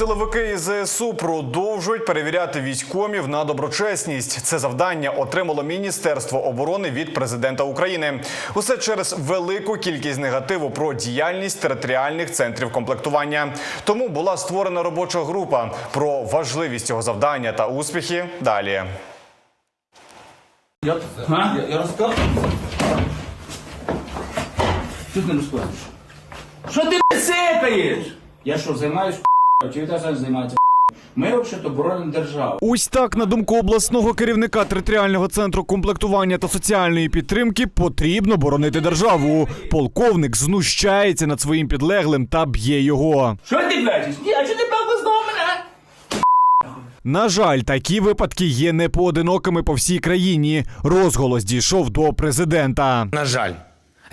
Силовики ЗСУ продовжують перевіряти військомів на доброчесність. Це завдання отримало Міністерство оборони від президента України. Усе через велику кількість негативу про діяльність територіальних центрів комплектування. Тому була створена робоча група про важливість цього завдання та успіхи. Далі. Я, я, я розказую. Що ти не розказуєш? Що ти сипаєш? Я що, займаюсь? Чи теж займаєтеся? Ми взагалі боронимо державу. Ось так, на думку обласного керівника територіального центру комплектування та соціальної підтримки, потрібно боронити державу. Полковник знущається над своїм підлеглим та б'є його. Що ти бачиш? Ні, а що ти певно знову мене? На жаль, такі випадки є непоодинокими по всій країні. Розголос дійшов до президента. На жаль,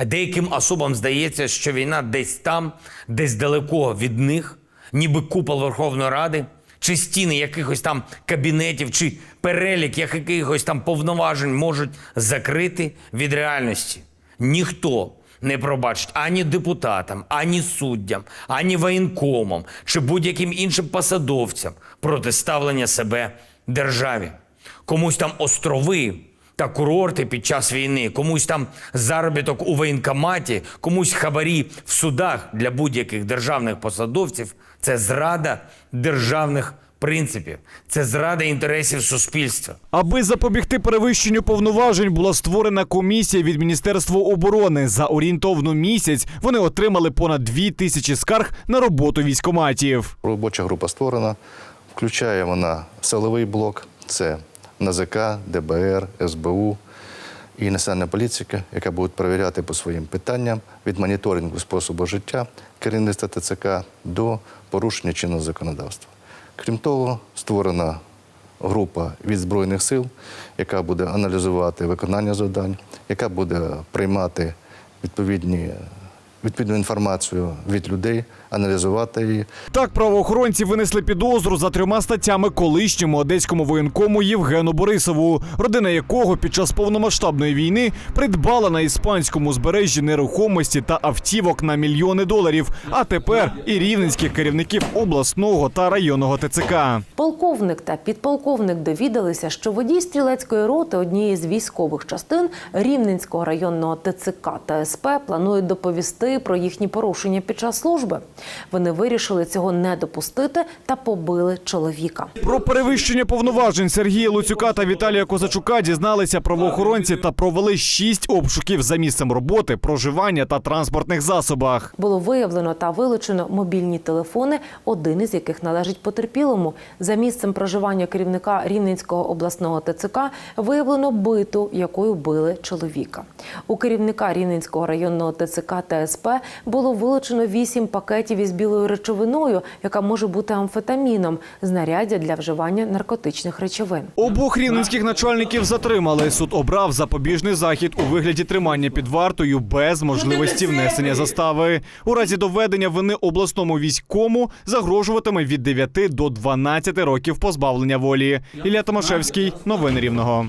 деяким особам здається, що війна десь там, десь далеко від них, ніби купол Верховної Ради, чи стіни якихось там кабінетів, чи перелік якихось там повноважень можуть закрити від реальності. Ніхто не пробачить ані депутатам, ані суддям, ані воєнкомам чи будь-яким іншим посадовцям протиставлення себе державі. Комусь там острови та курорти під час війни, комусь там заробіток у воєнкоматі, комусь хабарі в судах для будь-яких державних посадовців це зрада державних принципів, це зрада інтересів суспільства. Аби запобігти перевищенню повноважень, була створена комісія від Міністерства оборони. За орієнтовно місяць вони отримали понад дві тисячі скарг на роботу військоматів. Робоча група створена. Включає вона силовий блок, це НАЗК, ДБР, СБУ і Національна поліція, яка буде перевіряти по своїм питанням від моніторингу способу життя керівництва ТЦК до порушення чинного законодавства. Крім того, створена група від Збройних сил, яка буде аналізувати виконання завдань, яка буде приймати відповідні, відповідну інформацію від людей, аналізувати її. Так, правоохоронці винесли підозру за трьома статтями колишньому одеському воєнкому Євгену Борисову, родина якого під час повномасштабної війни придбала на іспанському збережжі нерухомості та автівок на мільйони доларів. А тепер і рівненських керівників обласного та районного ТЦК. Полковник та підполковник довідалися, що водій стрілецької роти однієї з військових частин Рівненського районного ТЦК та СП планують доповісти про їхні порушення під час служби. Вони вирішили цього не допустити та побили чоловіка. Про перевищення повноважень Сергія Луцюка та Віталія Козачука дізналися правоохоронці та провели шість обшуків за місцем роботи, проживання та транспортних засобах. Було виявлено та вилучено мобільні телефони, один із яких належить потерпілому. За місцем проживання керівника Рівненського обласного ТЦК виявлено биту, якою били чоловіка. У керівника Рівненського районного ТЦК та СП було вилучено вісім пакетів із білою речовиною, яка може бути амфетаміном, знаряддя для вживання наркотичних речовин. Обох рівненських начальників затримали. Суд обрав запобіжний захід у вигляді тримання під вартою без можливості внесення застави. У разі доведення вини обласному війському загрожуватиме від 9 до 12 років позбавлення волі. Ілля Томашевський, новини Рівного.